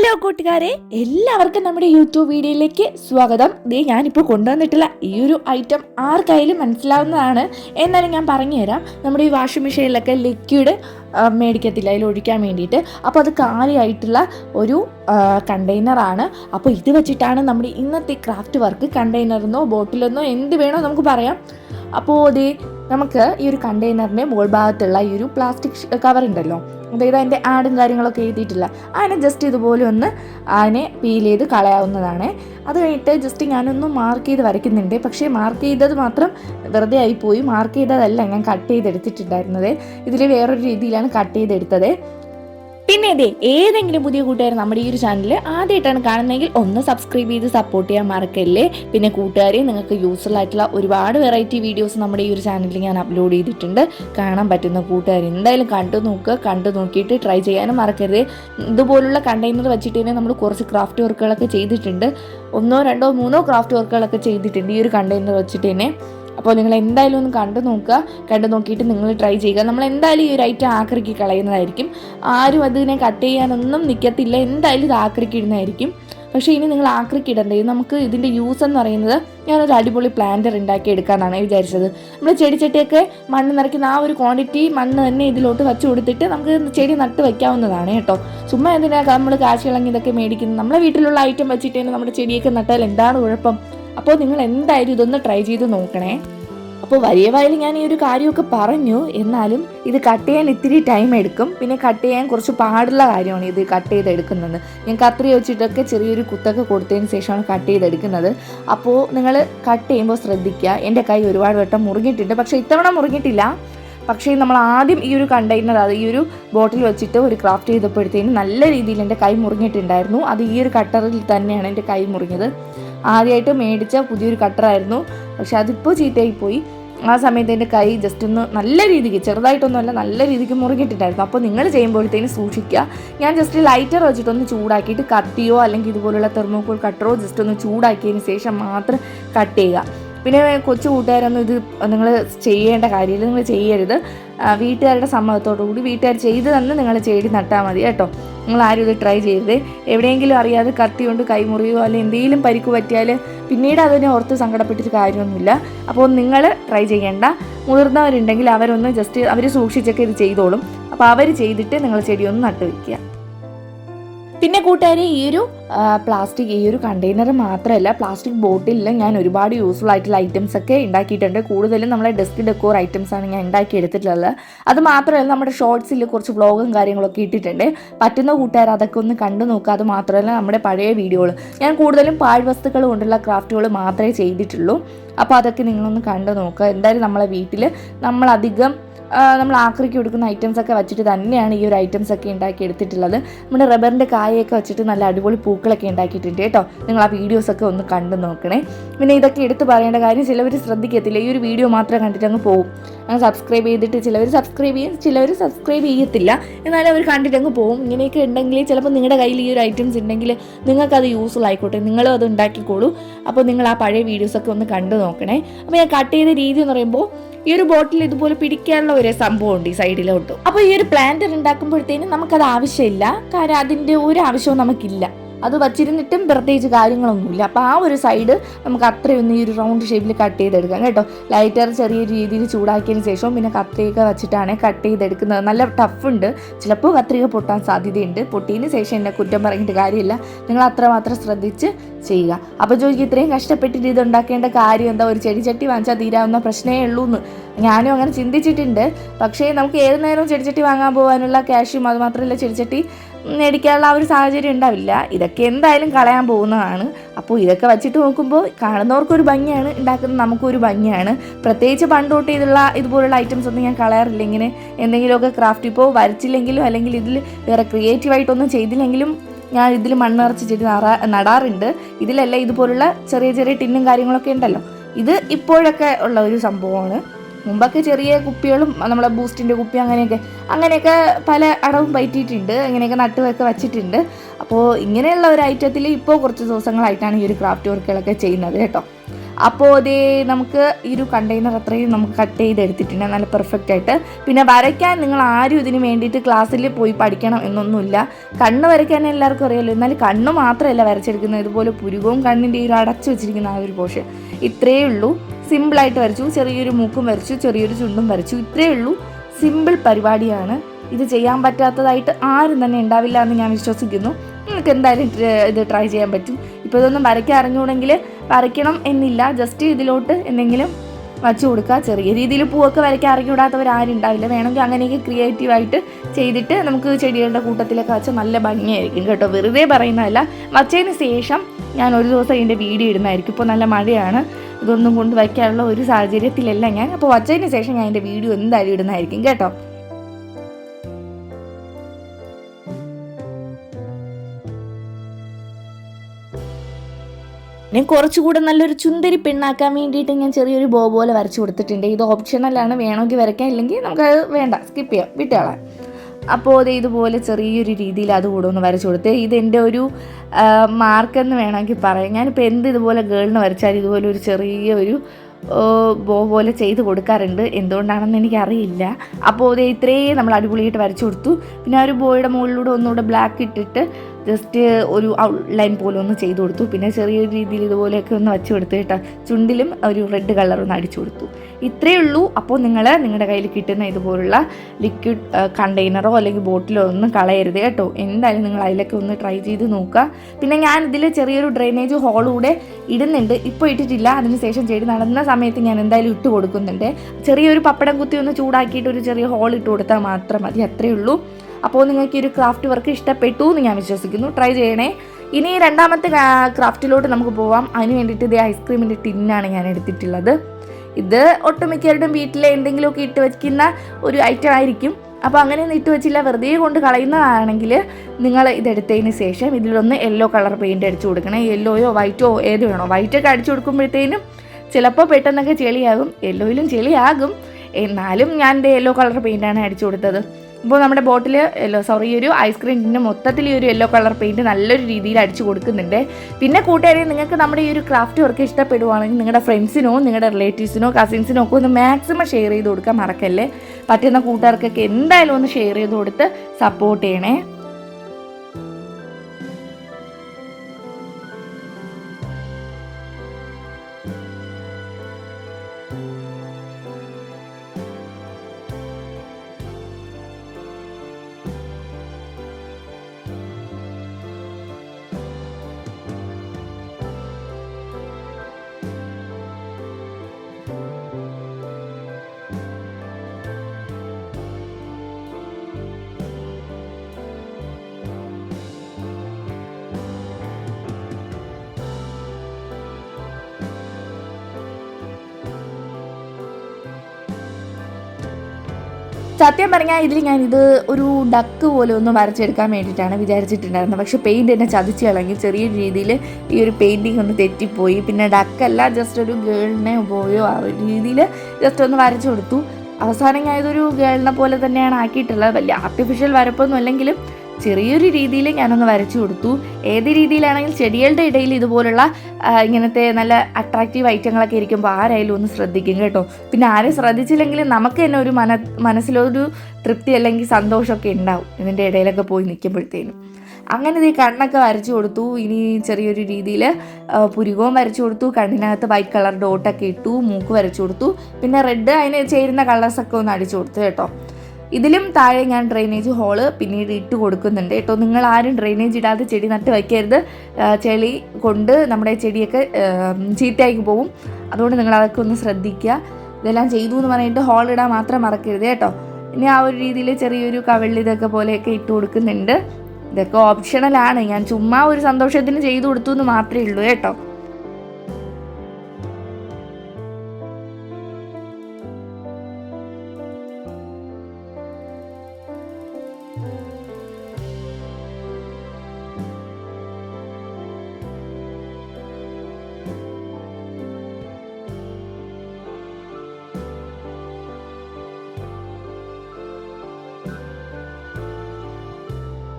Hello കൂട്ടുകാരെ എല്ലാവർക്കും നമ്മുടെ യൂട്യൂബ് വീഡിയോയിലേക്ക് സ്വാഗതം. ദേ ഞാനിപ്പോൾ കൊണ്ടുവന്നിട്ടുള്ള ഈ ഒരു ഐറ്റം ആർക്കായാലും മനസ്സിലാവുന്നതാണ്. എന്നാലും ഞാൻ പറഞ്ഞുതരാം. നമ്മുടെ ഈ വാഷിംഗ് മെഷീനിലൊക്കെ ലിക്വിഡ് മേടിക്കത്തില്ല അതിൽ ഒഴിക്കാൻ വേണ്ടിയിട്ട്. അപ്പോൾ അത് കാലിയായിട്ടുള്ള ഒരു കണ്ടെയ്നറാണ് അപ്പോൾ ഇത് വെച്ചിട്ടാണ് നമ്മുടെ ഇന്നത്തെ ക്രാഫ്റ്റ് വർക്ക് കണ്ടെയ്നറെന്നോ ബോട്ടിലെന്നോ എന്ത് വേണോ നമുക്ക് പറയാം. അപ്പോൾ ദേ നമുക്ക് ഈ ഒരു കണ്ടെയ്നറിന്റെ മുകൾ ഭാഗത്തുള്ള ഈ ഒരു പ്ലാസ്റ്റിക് കവർ ഉണ്ടല്ലോ. അതായത് അതിന്റെ ആഡും കാര്യങ്ങളൊക്കെ എഴുതിയിട്ടില്ല. അതിനെ ജസ്റ്റ് ഇതുപോലെ ഒന്ന് അതിനെ പീൽ ചെയ്ത് കളയാവുന്നതാണ്. അത് കഴിഞ്ഞിട്ട് ജസ്റ്റ് ഞാനൊന്ന് മാർക്ക് ചെയ്ത് വരയ്ക്കുന്നുണ്ട്. പക്ഷേ മാർക്ക് ചെയ്തത് മാത്രം വെറുതെ ആയിപ്പോയി. മാർക്ക് ചെയ്തതല്ല ഞാൻ കട്ട് ചെയ്തെടുത്തിട്ടുണ്ടായിരുന്നത്. ഇതിൽ വേറൊരു രീതിയിലാണ് കട്ട് ചെയ്തെടുത്തത്. പിന്നെ ഇതേ ഏതെങ്കിലും പുതിയ കൂട്ടുകാർ നമ്മുടെ ഈ ഒരു ചാനൽ ആദ്യമായിട്ടാണ് കാണുന്നതെങ്കിൽ ഒന്ന് സബ്സ്ക്രൈബ് ചെയ്ത് സപ്പോർട്ട് ചെയ്യാൻ മറക്കല്ലേ. പിന്നെ കൂട്ടുകാരെ നിങ്ങൾക്ക് യൂസ്ഫുൾ ആയിട്ടുള്ള ഒരുപാട് വെറൈറ്റി വീഡിയോസ് നമ്മുടെ ഈ ഒരു ചാനലിൽ ഞാൻ അപ്ലോഡ് ചെയ്തിട്ടുണ്ട്. കാണാൻ പറ്റുന്ന കൂട്ടുകാർ എന്തായാലും കണ്ടു നോക്കുക. കണ്ടു നോക്കിയിട്ട് ട്രൈ ചെയ്യാനും മറക്കരുത്. ഇതുപോലുള്ള കണ്ടെയ്നർ വെച്ചിട്ട് തന്നെ നമ്മൾ കുറച്ച് ക്രാഫ്റ്റ് വർക്കുകളൊക്കെ ചെയ്തിട്ടുണ്ട്. ഒന്നോ രണ്ടോ മൂന്നോ ക്രാഫ്റ്റ് വർക്കുകളൊക്കെ ചെയ്തിട്ടുണ്ട് ഈ ഒരു കണ്ടെയ്നർ വെച്ചിട്ട് തന്നെ. അപ്പോൾ നിങ്ങൾ എന്തായാലും ഒന്ന് കണ്ടു നോക്കുക. കണ്ടു നോക്കിയിട്ട് നിങ്ങൾ ട്രൈ ചെയ്യുക. നമ്മൾ എന്തായാലും ഈ ഒരു ഐറ്റം ആക്രിക്ക് കളയുന്നതായിരിക്കും. ആരും അതിനെ കട്ട് ചെയ്യാനൊന്നും നിൽക്കത്തില്ല എന്തായാലും ഇത് ആക്രിക്ക് ഇടുന്നതായിരിക്കും. പക്ഷേ ഇനി നിങ്ങൾ ആക്രിക്ക് ഇടണ്ടേ? നമുക്ക് ഇതിന്റെ യൂസ് എന്ന് പറയുന്നത് ഞാനൊരു അടിപൊളി പ്ലാന്റർ ഉണ്ടാക്കി എടുക്കാനാണ് വിചാരിച്ചത്. നമ്മൾ ചെടിച്ചട്ടിയൊക്കെ മണ്ണ് നിറയ്ക്കുന്ന ആ ഒരു ക്വാണ്ടിറ്റി മണ്ണ് തന്നെ ഇതിലോട്ട് വച്ചു കൊടുത്തിട്ട് നമുക്ക് ചെടി നട്ട് വയ്ക്കാവുന്നതാണ് കേട്ടോ. ചുമ്മാ എന്തിനാ നമ്മൾ കാശ് ഇളങ്ങി ഇതൊക്കെ മേടിക്കുന്നത്? നമ്മളെ വീട്ടിലുള്ള ഐറ്റം വെച്ചിട്ട് തന്നെ നമ്മുടെ ചെടിയൊക്കെ നട്ടാൽ എന്താണ് കുഴപ്പം? അപ്പോൾ നിങ്ങൾ എന്തായാലും ഇതൊന്ന് ട്രൈ ചെയ്ത് നോക്കണേ. അപ്പോൾ വലിയ വായിൽ ഞാൻ ഈ ഒരു കാര്യമൊക്കെ പറഞ്ഞു. എന്നാലും ഇത് കട്ട് ചെയ്യാൻ ഇത്തിരി ടൈം എടുക്കും. പിന്നെ കട്ട് ചെയ്യാൻ കുറച്ച് പാടുള്ള കാര്യമാണ് ഇത് കട്ട് ചെയ്തെടുക്കുന്നത്. ഞാൻ കത്രി വെച്ചിട്ടൊക്കെ ചെറിയൊരു കുത്തൊക്കെ കൊടുത്തതിന് ശേഷമാണ് കട്ട് ചെയ്തെടുക്കുന്നത്. അപ്പോൾ നിങ്ങൾ കട്ട് ചെയ്യുമ്പോൾ ശ്രദ്ധിക്കുക. എന്റെ കൈ ഒരുപാട് വട്ടം മുറിഞ്ഞിട്ടുണ്ട് പക്ഷേ ഇത്തവണ മുറിഞ്ഞിട്ടില്ല പക്ഷേ നമ്മൾ ആദ്യം ഈ ഒരു കണ്ടെയ്നർ അത് ഈ ഒരു ബോട്ടിൽ വെച്ചിട്ട് ഒരു ക്രാഫ്റ്റ് ചെയ്തപ്പോഴത്തേനും നല്ല രീതിയിൽ എന്റെ കൈ മുറിഞ്ഞിട്ടുണ്ടായിരുന്നു അത് ഈ ഒരു കട്ടറിൽ തന്നെയാണ് എന്റെ കൈ മുറിഞ്ഞത് ആദ്യമായിട്ട് മേടിച്ച പുതിയൊരു കട്ടറായിരുന്നു. പക്ഷെ അതിപ്പോൾ ചീത്തയായി പോയി ആ സമയത്ത് എന്റെ കൈ ജസ്റ്റ് ഒന്ന് നല്ല രീതിക്ക് ചെറുതായിട്ടൊന്നുമല്ല നല്ല രീതിക്ക് മുറുകിട്ടിട്ടായിരുന്നു അപ്പോൾ നിങ്ങൾ ചെയ്യുമ്പോഴത്തേനും സൂക്ഷിക്കുക. ഞാൻ ജസ്റ്റ് ലൈറ്റർ വെച്ചിട്ടൊന്ന് ചൂടാക്കിയിട്ട് കത്തിയോ അല്ലെങ്കിൽ ഇതുപോലുള്ള തെർമോക്കോൾ കട്ടറോ ജസ്റ്റ് ഒന്ന് ചൂടാക്കിയതിന് ശേഷം മാത്രം കട്ട് ചെയ്യുക. പിന്നെ കൊച്ചു കൂട്ടുകാരൊന്നും ഇത് നിങ്ങൾ ചെയ്യേണ്ട കാര്യമില്ല നിങ്ങൾ ചെയ്യരുത്. വീട്ടുകാരുടെ സമ്മതത്തോടു കൂടി വീട്ടുകാർ ചെയ്ത് തന്നെ നിങ്ങൾ ചെടി നട്ടാൽ മതി കേട്ടോ. നിങ്ങൾ ആരും ഇത് ട്രൈ ചെയ്യരുത്. എവിടെയെങ്കിലും അറിയാതെ കത്തി കൊണ്ട് കൈമുറിയോ അല്ലെങ്കിൽ എന്തെങ്കിലും പരിക്ക് പറ്റിയാൽ പിന്നീട് അതിനെ ഓർത്ത് സങ്കടപ്പെട്ടിട്ട് കാര്യമൊന്നുമില്ല. അപ്പോൾ നിങ്ങൾ ട്രൈ ചെയ്യേണ്ട. മുതിർന്നവരുണ്ടെങ്കിൽ അവരൊന്ന് ജസ്റ്റ് അവർ സൂക്ഷിച്ചൊക്കെ ഇത് ചെയ്തോളും. അപ്പോൾ അവർ ചെയ്തിട്ട് നിങ്ങൾ ചെടിയൊന്ന് നട്ടു വയ്ക്കുക പിന്നെ കൂട്ടുകാരെ ഈ ഒരു പ്ലാസ്റ്റിക് ഈ ഒരു കണ്ടെയ്നർ മാത്രമല്ല പ്ലാസ്റ്റിക് ബോട്ടിലിൽ ഞാൻ ഒരുപാട് യൂസ്ഫുൾ ആയിട്ടുള്ള ഐറ്റംസ് ഒക്കെ ഉണ്ടാക്കിയിട്ടുണ്ട് കൂടുതലും നമ്മളെ ഡെസ്ക് ഡെക്കോർ ഐറ്റംസ് ആണ് ഞാൻ ഉണ്ടാക്കി എടുത്തിട്ടുള്ളത് അത് മാത്രമല്ല നമ്മുടെ ഷോർട്സിൽ കുറച്ച് വ്ളോഗും കാര്യങ്ങളൊക്കെ ഇട്ടിട്ടുണ്ട്. പറ്റുന്ന കൂട്ടുകാർ അതൊക്കെ ഒന്ന് കണ്ടു നോക്കുക അത് മാത്രമല്ല നമ്മുടെ പഴയ വീഡിയോകൾ ഞാൻ കൂടുതലും പാഴ്വസ്തുക്കൾ കൊണ്ടുള്ള ക്രാഫ്റ്റുകൾ മാത്രമേ ചെയ്തിട്ടുള്ളൂ. അപ്പോൾ അതൊക്കെ നിങ്ങളൊന്ന് കണ്ടു നോക്കുക എന്തായാലും നമ്മളെ വീട്ടിൽ നമ്മളധികം നമ്മൾ ആക്രിക്ക് കൊടുക്കുന്ന ഐറ്റംസ് ഒക്കെ വെച്ചിട്ട് തന്നെയാണ് ഈ ഒരു ഐറ്റംസ് ഒക്കെ ഉണ്ടാക്കി എടുത്തിട്ടുള്ളത്. നമ്മുടെ റബ്ബറിന്റെ കായൊക്കെ വെച്ചിട്ട് നല്ല അടിപൊളി പൂക്കളൊക്കെ ഉണ്ടാക്കിയിട്ടുണ്ട് കേട്ടോ. നിങ്ങൾ ആ വീഡിയോസ് ഒക്കെ ഒന്ന് കണ്ടു നോക്കണേ. പിന്നെ ഇതൊക്കെ എടുത്ത് പറയേണ്ട കാര്യം ചിലവർ ശ്രദ്ധിക്കത്തില്ല. ഈ ഒരു വീഡിയോ മാത്രം കണ്ടിട്ട് അങ്ങ് പോകും അങ്ങ് സബ്സ്ക്രൈബ് ചെയ്തിട്ട് ചിലവർ സബ്സ്ക്രൈബ് ചെയ്യും. ചിലവർ സബ്സ്ക്രൈബ് ചെയ്യത്തില്ല. എന്നാലും അവർ കണ്ടിട്ട് അങ്ങ് പോകും ഇങ്ങനെയൊക്കെ ഉണ്ടെങ്കിൽ ചിലപ്പോൾ നിങ്ങളുടെ കയ്യിൽ ഈ ഒരു ഐറ്റംസ് ഉണ്ടെങ്കിൽ നിങ്ങൾക്കത് യൂസ്ഫുൾ ആയിക്കോട്ടെ. നിങ്ങളും അത് ഉണ്ടാക്കിക്കോളൂ. അപ്പോൾ നിങ്ങൾ ആ പഴയ വീഡിയോസൊക്കെ ഒന്ന് കണ്ടു നോക്കണേ. അപ്പോൾ ഞാൻ കട്ട് ചെയ്ത രീതി എന്ന് പറയുമ്പോൾ ഈ ഒരു ബോട്ടിൽ ഇതുപോലെ പിടിക്കാനുള്ള ഒരു സംഭവം ഉണ്ട് ഈ സൈഡിലോട്ട്. അപ്പോൾ ഈ ഒരു പ്ലാന്റർ ഉണ്ടാക്കുമ്പോഴത്തേനും നമുക്കത് ആവശ്യമില്ല. കാരണം അതിന്റെ ഒരു ആവശ്യവും നമുക്കില്ല. അത് വച്ചിരുന്നിട്ടും പ്രത്യേകിച്ച് കാര്യങ്ങളൊന്നുമില്ല. അപ്പോൾ ആ ഒരു സൈഡ് നമുക്ക് അത്രയൊന്നും ഈ ഒരു റൗണ്ട് ഷേപ്പിൽ കട്ട് ചെയ്തെടുക്കാം കേട്ടോ. ലൈറ്റർ ചെറിയ രീതിയിൽ ചൂടാക്കിയതിന് ശേഷം പിന്നെ കത്രിക വെച്ചിട്ടാണ് കട്ട് ചെയ്തെടുക്കുന്നത്. നല്ല ടഫ് ഉണ്ട്. ചിലപ്പോൾ കത്രിക പൊട്ടാൻ സാധ്യതയുണ്ട്. പൊട്ടിയതിന് ശേഷം എന്നെ കുറ്റം പറഞ്ഞിട്ട് കാര്യമില്ല. നിങ്ങൾ അത്രമാത്രം ശ്രദ്ധിച്ച് ചെയ്യുക. അപ്പോൾ ചോദിക്കും ഇത്രയും കഷ്ടപ്പെട്ടിട്ട് ഇത് ഉണ്ടാക്കേണ്ട കാര്യം എന്താ? ഒരു ചെടി ചട്ടി വാങ്ങിച്ചാൽ തീരാവുന്ന പ്രശ്നമേ ഉള്ളൂ എന്ന് ഞാനും അങ്ങനെ ചിന്തിച്ചിട്ടുണ്ട്. പക്ഷേ നമുക്ക് ഏത് നേരവും ചെടിച്ചട്ടി വാങ്ങാൻ പോകാനുള്ള ക്യാഷും അതുമാത്രമല്ല ചെടിച്ചട്ടി മേടിക്കാനുള്ള ആ ഒരു സാഹചര്യം ഉണ്ടാവില്ല. ഇതൊക്കെ എന്തായാലും കളയാൻ പോകുന്നതാണ്. അപ്പോൾ ഇതൊക്കെ വെച്ചിട്ട് നോക്കുമ്പോൾ കാണുന്നവർക്കൊരു ഭംഗിയാണ് ഉണ്ടാക്കുന്നത് നമുക്കൊരു ഭംഗിയാണ്. പ്രത്യേകിച്ച് പണ്ട് തൊട്ട് ഇതുള്ള ഇതുപോലുള്ള ഐറ്റംസ് ഒന്നും ഞാൻ കളയാറില്ല. ഇങ്ങനെ എന്തെങ്കിലുമൊക്കെ ക്രാഫ്റ്റ് ഇപ്പോൾ വരച്ചില്ലെങ്കിലും അല്ലെങ്കിൽ ഇതിൽ വേറെ ക്രിയേറ്റീവായിട്ടൊന്നും ചെയ്തില്ലെങ്കിലും ഞാൻ ഇതിൽ മണ്ണിറച്ച് ചെടി നടാ നടാറുണ്ട്. ഇതിലല്ല ഇതുപോലുള്ള ചെറിയ ചെറിയ ടിന്നും കാര്യങ്ങളൊക്കെ ഉണ്ടല്ലോ. ഇത് ഇപ്പോഴൊക്കെ ഉള്ള ഒരു സംഭവമാണ്. മുമ്പൊക്കെ ചെറിയ കുപ്പികളും നമ്മളെ ബൂസ്റ്റിന്റെ കുപ്പി അങ്ങനെയൊക്കെ അങ്ങനെയൊക്കെ പല അടവും പറ്റിയിട്ടുണ്ട് അങ്ങനെയൊക്കെ നട്ടുമൊക്കെ വച്ചിട്ടുണ്ട്. അപ്പോൾ ഇങ്ങനെയുള്ള ഒരു ഐറ്റത്തിൽ ഇപ്പോൾ കുറച്ച് ദിവസങ്ങളായിട്ടാണ് ഈ ഒരു ക്രാഫ്റ്റ് വർക്കുകളൊക്കെ ചെയ്യുന്നത് കേട്ടോ. അപ്പോൾ അതേ നമുക്ക് ഈ ഒരു കണ്ടെയ്നർ അത്രയും നമുക്ക് കട്ട് ചെയ്തെടുത്തിട്ടുണ്ട് നല്ല പെർഫെക്റ്റ് ആയിട്ട്. പിന്നെ വരയ്ക്കാൻ നിങ്ങൾ ആരും ഇതിന് വേണ്ടിയിട്ട് ക്ലാസ്സിൽ പോയി പഠിക്കണം എന്നൊന്നുമില്ല. കണ്ണ് വരയ്ക്കാൻ എല്ലാവർക്കും അറിയാമല്ലോ എന്നാൽ കണ്ണ് മാത്രമല്ല വരച്ചെടുക്കുന്നത്. ഇതുപോലെ പുരുകവും കണ്ണിന്റെ ഈ ഒരു അടച്ചു വെച്ചിരിക്കുന്ന ആ ഒരു പോഷൻ ഇത്രയേ ഉള്ളൂ. സിമ്പിളായിട്ട് വരച്ചു ചെറിയൊരു മൂക്കും വരച്ചു ചെറിയൊരു ചുണ്ടും വരച്ചു. ഇത്രയേ ഉള്ളൂ. സിമ്പിൾ പരിപാടിയാണ്. ഇത് ചെയ്യാൻ പറ്റാത്തതായിട്ട് ആരും തന്നെ ഉണ്ടാവില്ല എന്ന് ഞാൻ വിശ്വസിക്കുന്നു. നിങ്ങൾക്ക് എന്തായാലും ഇത് ട്രൈ ചെയ്യാൻ പറ്റും. ഇപ്പോൾ ഇതൊന്നും വരയ്ക്കാൻ അറിഞ്ഞുകൂടെങ്കിൽ വരയ്ക്കണം എന്നില്ല. ജസ്റ്റ് ഇതിലോട്ട് എന്തെങ്കിലും വച്ചു കൊടുക്കുക. ചെറിയ രീതിയിൽ പൂവൊക്കെ വരയ്ക്കാൻ അറിഞ്ഞുകൂടാത്തവർ ആരും ഉണ്ടാവില്ല വേണമെങ്കിൽ അങ്ങനെയൊക്കെ ക്രിയേറ്റീവായിട്ട് ചെയ്തിട്ട് നമുക്ക് ചെടികളുടെ കൂട്ടത്തിലൊക്കെ വെച്ചാൽ നല്ല ഭംഗിയായിരിക്കും കേട്ടോ. വെറുതെ പറയുന്നതല്ല. വച്ചതിന് ശേഷം ഞാൻ ഒരു ദിവസം ഇതിന്റെ വീഡിയോ ഇടുന്നതായിരിക്കും. ഇപ്പോൾ നല്ല മഴയാണ്. ഇതൊന്നും കൊണ്ട് വയ്ക്കാനുള്ള ഒരു സാഹചര്യത്തിലല്ല ഞാൻ. അപ്പോൾ വച്ചതിന് ശേഷം ഞാൻ എന്റെ വീഡിയോ എന്തായാലും ഇടുന്നതായിരിക്കും കേട്ടോ. ഞാൻ കുറച്ചുകൂടെ നല്ലൊരു ചുന്തരി പെണ്ണാക്കാൻ വേണ്ടിയിട്ട് ഞാൻ ചെറിയൊരു ബോ പോലെ വരച്ചു കൊടുത്തിട്ടുണ്ട്. ഇത് ഓപ്ഷണലാണ് വേണമെങ്കിൽ വരയ്ക്കാൻ ഇല്ലെങ്കിൽ നമുക്കത് വേണ്ട സ്കിപ്പ് ചെയ്യാം വിട്ടുകളാം അപ്പോൾ അത് ഇതുപോലെ ചെറിയൊരു രീതിയിൽ അത് കൂടെ ഒന്ന് വരച്ചു കൊടുത്ത് ഇതെന്റെ ഒരു മാർക്കെന്ന് വേണമെങ്കിൽ പറയാം. ഞാനിപ്പോൾ എന്ത് ഇതുപോലെ ഗേളിന് വരച്ചാൽ ഇതുപോലെ ഒരു ചെറിയ ഒരു ബോ പോലെ ചെയ്ത് കൊടുക്കാറുണ്ട്. എന്തുകൊണ്ടാണെന്ന് എനിക്കറിയില്ല. അപ്പോൾ അത് ഇത്രയും നമ്മൾ അടിപൊളിയായിട്ട് വരച്ചു കൊടുത്തു. പിന്നെ ആ ഒരു ബോയുടെ മുകളിലൂടെ ഒന്നുകൂടെ ബ്ലാക്ക് ഇട്ടിട്ട് ജസ്റ്റ് ഒരു ഔട്ട്ലൈൻ പോലെ ഒന്ന് ചെയ്തു കൊടുത്തു. പിന്നെ ചെറിയൊരു രീതിയിൽ ഇതുപോലെയൊക്കെ ഒന്ന് വെച്ച് കൊടുത്തു കേട്ടോ. ചുണ്ടിലും ഒരു റെഡ് കളർ ഒന്ന് അടിച്ചു കൊടുത്തു. ഇത്രയേ ഉള്ളൂ. അപ്പോൾ നിങ്ങൾ നിങ്ങളുടെ കയ്യിൽ കിട്ടുന്ന ഇതുപോലുള്ള ലിക്വിഡ് കണ്ടെയ്നറോ അല്ലെങ്കിൽ ബോട്ടിലോ ഒന്നും കളയരുത് കേട്ടോ. എന്തായാലും നിങ്ങൾ അതിലൊക്കെ ഒന്ന് ട്രൈ ചെയ്ത് നോക്കുക. പിന്നെ ഞാൻ ഇതിൽ ചെറിയൊരു ഡ്രെയിനേജ് ഹോളൂടെ ഇടുന്നുണ്ട്. ഇപ്പോൾ ഇട്ടിട്ടില്ല. അതിനുശേഷം ചെടി നടന്ന സമയത്ത് ഞാൻ എന്തായാലും ഇട്ട് കൊടുക്കുന്നുണ്ട്. ചെറിയൊരു പപ്പടം കുത്തി ഒന്ന് ചൂടാക്കിയിട്ട് ഒരു ചെറിയ ഹോൾ ഇട്ട് കൊടുത്താൽ മാത്രം മതി. അത്രയേ ഉള്ളൂ. അപ്പോൾ നിങ്ങൾക്ക് ഈ ഒരു ക്രാഫ്റ്റ് വർക്ക് ഇഷ്ടപ്പെട്ടു എന്ന് ഞാൻ വിശ്വസിക്കുന്നു. ട്രൈ ചെയ്യണേ. ഇനി രണ്ടാമത്തെ ക്രാഫ്റ്റിലോട്ട് നമുക്ക് പോവാം. അതിന് വേണ്ടിയിട്ട് ഇതേ ഐസ്ക്രീമിന്റെ ടിന്നാണ് ഞാൻ എടുത്തിട്ടുള്ളത്. ഇത് ഒട്ടുമിക്കവരുടെയും വീട്ടിലെ എന്തെങ്കിലുമൊക്കെ ഇട്ട് വയ്ക്കുന്ന ഒരു ഐറ്റം ആയിരിക്കും. അപ്പോൾ അങ്ങനെയൊന്നും ഇട്ട് വെച്ചില്ല. വെറുതെ കൊണ്ട് കളയുന്നതാണെങ്കിൽ നിങ്ങൾ ഇതെടുത്തതിന് ശേഷം ഇതിലൊന്ന് യെല്ലോ കളർ പെയിന്റ് അടിച്ചു കൊടുക്കണേ. യെല്ലോയോ വൈറ്റോ ഏത് വേണോ. വൈറ്റൊക്കെ അടിച്ചു കൊടുക്കുമ്പോഴത്തേനും ചിലപ്പോൾ പെട്ടെന്നൊക്കെ ചെളിയാകും. യെല്ലോയിലും ചെളിയാകും. എന്നാലും ഞാൻ എന്റെ യെല്ലോ കളർ പെയിന്റാണ് അടിച്ചു കൊടുത്തത്. ഇപ്പോൾ നമ്മുടെ ബോട്ടിൽ സോറി ഈ ഒരു ഐസ്ക്രീമിന്റെ മൊത്തത്തിൽ ഈ ഒരു യെല്ലോ കളർ പെയിന്റ് നല്ലൊരു രീതിയിൽ അടിച്ചു കൊടുക്കുന്നുണ്ട്. പിന്നെ കൂട്ടുകാരെ നിങ്ങൾക്ക് നമ്മുടെ ഈ ഒരു ക്രാഫ്റ്റ് വർക്ക് ഇഷ്ടപ്പെടുവാണെങ്കിൽ നിങ്ങളുടെ ഫ്രണ്ട്സിനോ നിങ്ങളുടെ റിലേറ്റീവ്സിനോ കസിൻസിനോ ഒക്കെ ഒന്ന് മാക്സിമം ഷെയർ ചെയ്ത് കൊടുക്കാൻ മറക്കല്ലേ? പറ്റുന്ന കൂട്ടുകാർക്കൊക്കെ എന്തായാലും ഒന്ന് ഷെയർ ചെയ്ത് കൊടുത്ത് സപ്പോർട്ട് ചെയ്യണേ. സത്യം പറഞ്ഞാൽ ഇതിൽ ഞാനിത് ഒരു ഡക്ക് പോലെ ഒന്ന് വരച്ചെടുക്കാൻ വേണ്ടിയിട്ടാണ് വിചാരിച്ചിട്ടുണ്ടായിരുന്നത്. പക്ഷെ പെയിന്റ് എന്നെ ചതിച്ച് കളഞ്ഞു ചെറിയ രീതിയിൽ ഈ ഒരു പെയിന്റിങ് ഒന്ന് തെറ്റിപ്പോയി. പിന്നെ ഡക്കല്ല ജസ്റ്റ് ഒരു ഗേളിനെ പോയോ ആ ഒരു രീതിയിൽ ജസ്റ്റ് ഒന്ന് വരച്ചു കൊടുത്തു. അവസാനം ഞാൻ ഇതൊരു ഗേളിനെ പോലെ തന്നെയാണ് ആക്കിയിട്ടുള്ളത്. വലിയ ആർട്ടിഫിഷ്യൽ വരപ്പൊന്നും അല്ലെങ്കിലും ചെറിയൊരു രീതിയിൽ ഞാനൊന്ന് വരച്ചു കൊടുത്തു. ഏത് രീതിയിലാണെങ്കിൽ ചെടികളുടെ ഇടയിൽ ഇതുപോലുള്ള ഇങ്ങനത്തെ നല്ല അട്രാക്റ്റീവ് ഐറ്റങ്ങളൊക്കെ ഇരിക്കുമ്പോൾ ആരായാലും ഒന്ന് ശ്രദ്ധിക്കും കേട്ടോ. പിന്നെ ആരും ശ്രദ്ധിച്ചില്ലെങ്കിലും നമുക്ക് തന്നെ ഒരു മന മനസ്സിലൊരു തൃപ്തി അല്ലെങ്കിൽ സന്തോഷമൊക്കെ ഉണ്ടാവും ഇതിന്റെ ഇടയിലൊക്കെ പോയി നിൽക്കുമ്പോഴത്തേനും. അങ്ങനെ ഇത് കണ്ണൊക്കെ വരച്ചു കൊടുത്തു. ഇനി ചെറിയൊരു രീതിയിൽ പുരുകവും വരച്ചു കൊടുത്തു. കണ്ണിനകത്ത് വൈറ്റ് കളർ ഡോട്ടൊക്കെ ഇട്ടു. മൂക്ക് വരച്ചു കൊടുത്തു. പിന്നെ റെഡ് അതിന് ചേരുന്ന കളേഴ്സൊക്കെ ഒന്ന് അടിച്ചു കൊടുത്തു കേട്ടോ. ഇതിലും താഴെ ഞാൻ ഡ്രെയിനേജ് ഹോൾ പിന്നീട് ഇട്ട് കൊടുക്കുന്നുണ്ട് കേട്ടോ. നിങ്ങൾ ആരും ഡ്രെയിനേജ് ഇടാതെ ചെടി നട്ട് വയ്ക്കരുത് ചെളി കൊണ്ട് നമ്മുടെ ചെടിയൊക്കെ ചീത്തയാക്കി പോകും അതുകൊണ്ട് നിങ്ങൾ അതൊക്കെ ഒന്ന് ശ്രദ്ധിക്കുക. ഇതെല്ലാം ചെയ്തു എന്ന് പറഞ്ഞിട്ട് ഹോൾ ഇടാൻ മാത്രം മറക്കരുത് കേട്ടോ. ഇനി ആ ഒരു രീതിയിൽ ചെറിയൊരു കവിളി ഇതൊക്കെ പോലെയൊക്കെ ഇട്ട് കൊടുക്കുന്നുണ്ട്. ഇതൊക്കെ ഓപ്ഷണലാണ് ഞാൻ ചുമ്മാ ഒരു സന്തോഷത്തിന് ചെയ്തു കൊടുത്തു എന്ന് മാത്രമേ ഉള്ളൂ കേട്ടോ.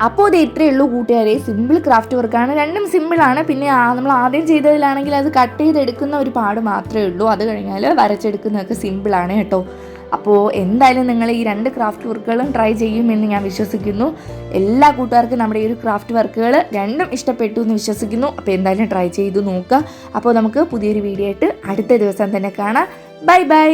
അപ്പോൾ ഇത് ഇത്രയേ ഉള്ളൂ കൂട്ടുകാരെ. സിമ്പിൾ ക്രാഫ്റ്റ് വർക്കാണ് രണ്ടും സിമ്പിളാണ് പിന്നെ നമ്മൾ ആദ്യം ചെയ്തതിലാണെങ്കിൽ അത് കട്ട് ചെയ്തെടുക്കുന്ന ഒരു പാട് മാത്രമേ ഉള്ളൂ. അത് കഴിഞ്ഞാൽ വരച്ചെടുക്കുന്നതൊക്കെ സിമ്പിളാണ് കേട്ടോ. അപ്പോൾ എന്തായാലും നിങ്ങൾ ഈ രണ്ട് ക്രാഫ്റ്റ് വർക്കുകളും ട്രൈ ചെയ്യുമെന്ന് ഞാൻ വിശ്വസിക്കുന്നു. എല്ലാ കൂട്ടുകാർക്കും നമ്മുടെ ഈ ഒരു ക്രാഫ്റ്റ് വർക്കുകൾ രണ്ടും ഇഷ്ടപ്പെട്ടു എന്ന് വിശ്വസിക്കുന്നു. അപ്പോൾ എന്തായാലും ട്രൈ ചെയ്ത് നോക്കുക. അപ്പോൾ നമുക്ക് പുതിയൊരു വീഡിയോ ആയിട്ട് അടുത്ത ദിവസം തന്നെ കാണാം. Bye bye